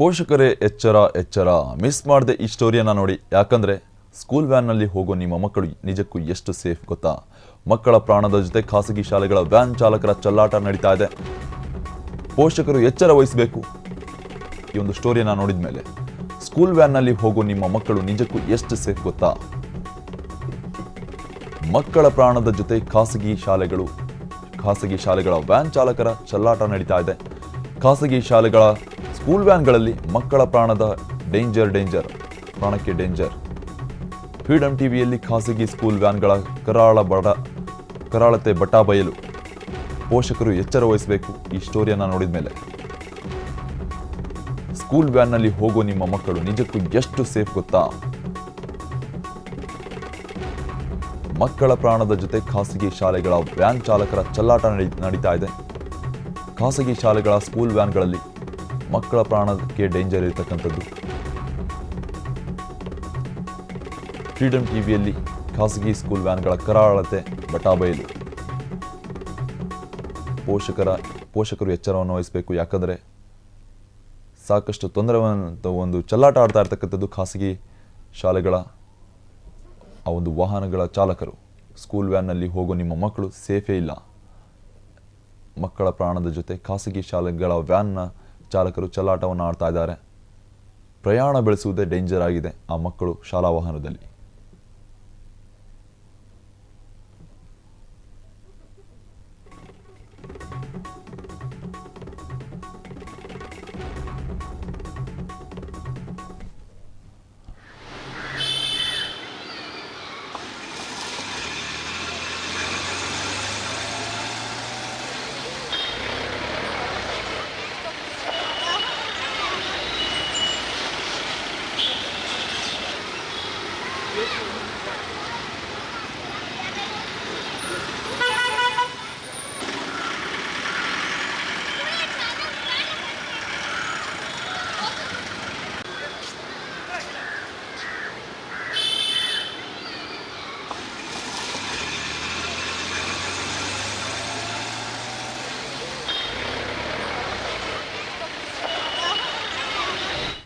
ಪೋಷಕರೇ ಎಚ್ಚರ ಎಚ್ಚರ. ಮಿಸ್ ಮಾಡದೆ ಈ ಸ್ಟೋರಿಯನ್ನು ನೋಡಿ. ಯಾಕಂದರೆ ಸ್ಕೂಲ್ ವ್ಯಾನ್ನಲ್ಲಿ ಹೋಗೋ ನಿಮ್ಮ ಮಕ್ಕಳು ನಿಜಕ್ಕೂ ಎಷ್ಟು ಸೇಫ್ ಗೊತ್ತಾ? ಮಕ್ಕಳ ಪ್ರಾಣದ ಜೊತೆ ಖಾಸಗಿ ಶಾಲೆಗಳ ವ್ಯಾನ್ ಚಾಲಕರ ಚಲ್ಲಾಟ ನಡೀತಾ ಇದೆ. ಪೋಷಕರು ಎಚ್ಚರ ವಹಿಸಬೇಕು. ಈ ಒಂದು ಸ್ಟೋರಿಯನ್ನು ನೋಡಿದ ಮೇಲೆ ಸ್ಕೂಲ್ ವ್ಯಾನ್ನಲ್ಲಿ ಹೋಗೋ ನಿಮ್ಮ ಮಕ್ಕಳು ನಿಜಕ್ಕೂ ಎಷ್ಟು ಸೇಫ್ ಗೊತ್ತಾ? ಮಕ್ಕಳ ಪ್ರಾಣದ ಜೊತೆ ಖಾಸಗಿ ಶಾಲೆಗಳು, ಖಾಸಗಿ ಶಾಲೆಗಳ ವ್ಯಾನ್ ಚಾಲಕರ ಚಲ್ಲಾಟ ನಡೀತಾ ಇದೆ. ಖಾಸಗಿ ಶಾಲೆಗಳ ಸ್ಕೂಲ್ ವ್ಯಾನ್ಗಳಲ್ಲಿ ಮಕ್ಕಳ ಪ್ರಾಣದ ಡೇಂಜರ್ ಡೇಂಜರ್, ಪ್ರಾಣಕ್ಕೆ ಡೇಂಜರ್. ಫ್ರೀಡಮ್ ಟಿವಿಯಲ್ಲಿ ಖಾಸಗಿ ಸ್ಕೂಲ್ ವ್ಯಾನ್ಗಳ ಕರಾಳ ಬಡ, ಕರಾಳತೆ ಬಟಾ ಬಯಲು. ಪೋಷಕರು ಎಚ್ಚರ ವಹಿಸಬೇಕು ಈ ಸ್ಟೋರಿಯನ್ನು ನೋಡಿದ ಮೇಲೆ. ಸ್ಕೂಲ್ ವ್ಯಾನ್ನಲ್ಲಿ ಹೋಗೋ ನಿಮ್ಮ ಮಕ್ಕಳು ನಿಜಕ್ಕೂ ಎಷ್ಟು ಸೇಫ್ ಗೊತ್ತಾ? ಮಕ್ಕಳ ಪ್ರಾಣದ ಜೊತೆ ಖಾಸಗಿ ಶಾಲೆಗಳ ವ್ಯಾನ್ ಚಾಲಕರ ಚಲ್ಲಾಟ ನಡಿ- ನಡೀತಾ ಇದೆ. ಖಾಸಗಿ ಶಾಲೆಗಳ ಸ್ಕೂಲ್ ವ್ಯಾನ್ಗಳಲ್ಲಿ ಮಕ್ಕಳ ಪ್ರಾಣಕ್ಕೆ ಡೇಂಜರ್ ಇರತಕ್ಕಂಥದ್ದು. ಫ್ರೀಡಮ್ ಟಿವಿಯಲ್ಲಿ ಖಾಸಗಿ ಸ್ಕೂಲ್ ವ್ಯಾನ್ಗಳ ಕರಾಳತೆ ಬಟಾಬೈಲು ಪೋಷಕರ, ಪೋಷಕರು ಎಚ್ಚರವನ್ನು ವಹಿಸಬೇಕು. ಯಾಕಂದರೆ ಸಾಕಷ್ಟು ತೊಂದರೆವನ್ನು ಒಂದು ಚಲ್ಲಾಟ ಆಡ್ತಾ ಇರ್ತಕ್ಕಂಥದ್ದು ಖಾಸಗಿ ಶಾಲೆಗಳ, ಆ ಒಂದು ವಾಹನಗಳ ಚಾಲಕರು. ಸ್ಕೂಲ್ ವ್ಯಾನ್ನಲ್ಲಿ ಹೋಗೋ ನಿಮ್ಮ ಮಕ್ಕಳು ಸೇಫೇ ಇಲ್ಲ. ಮಕ್ಕಳ ಪ್ರಾಣದ ಜೊತೆ ಖಾಸಗಿ ಶಾಲೆಗಳ ವ್ಯಾನ್ನ ಚಾಲಕರು ಚಲ್ಲಾಟವನ್ನು ಆಡ್ತಾ ಇದ್ದಾರೆ. ಪ್ರಯಾಣ ಬೆಳೆಸುವುದೇ ಡೇಂಜರ್ ಆಗಿದೆ. ಆ ಮಕ್ಕಳು ಶಾಲಾ ವಾಹನದಲ್ಲಿ.